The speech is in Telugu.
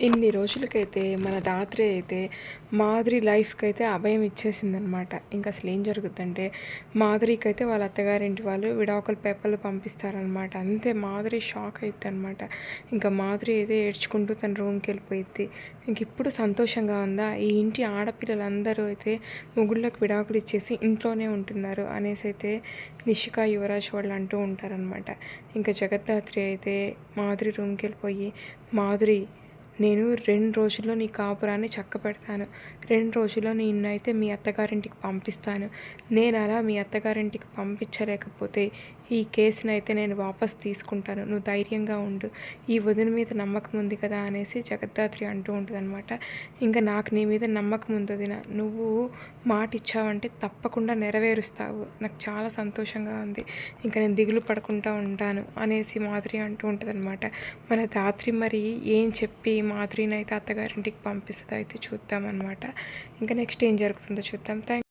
ఇన్ని రోజులకైతే మన దాత్రి అయితే మాధురి లైఫ్కి అయితే అభయం ఇచ్చేసిందనమాట ఇంకా అసలు ఏం జరుగుతుందంటే మాధురికి అయితే వాళ్ళ అత్తగారింటి వాళ్ళు విడాకుల పేపర్లు పంపిస్తారనమాట అంతే మాధురి షాక్ అవుతుంది అనమాట ఇంకా మాధురి అయితే ఏడ్చుకుంటూ తన రూమ్కి వెళ్ళిపోయింది ఇంక ఇప్పుడు సంతోషంగా ఉందా? ఈ ఇంటి ఆడపిల్లలందరూ అయితే ముగుళ్ళకు విడాకులు ఇచ్చేసి ఇంట్లోనే ఉంటున్నారు అనేసి అయితే నిషిక యువరాజ్ వాళ్ళు అంటూ ఉంటారనమాట ఇంకా జగద్ధాత్రి అయితే మాధురి రూమ్కి వెళ్ళిపోయి మాధురి నేను రెండు రోజుల్లో నీ కాపురాన్ని చక్క పెడతాను రెండు రోజుల్లో నిన్నైతే మీ అత్తగారింటికి పంపిస్తాను. నేను అలా మీ అత్తగారింటికి పంపించలేకపోతే ఈ కేసుని అయితే నేను వాపస్ తీసుకుంటాను. నువ్వు ధైర్యంగా ఉండు. ఈ వదిన మీద నమ్మకం ఉంది కదా అనేసి జగద్ధాత్రి అంటూ ఉంటుందన్నమాట. ఇంకా నాకు నీ మీద నమ్మకం ఉంది వదిన. నువ్వు మాట ఇచ్చావంటే తప్పకుండా నెరవేరుస్తావు. నాకు చాలా సంతోషంగా ఉంది. ఇంకా నేను దిగులు పడకుండా ఉంటాను అనేసి మాధురి అంటూ ఉంటుందన్నమాట. మన దాత్రి మరి ఏం చెప్పి మాధురిని అయితే అత్తగారింటికి పంపిస్తుంది అయితే చూద్దామన్నమాట. ఇంకా నెక్స్ట్ ఏం జరుగుతుందో చూద్దాం. థ్యాంక్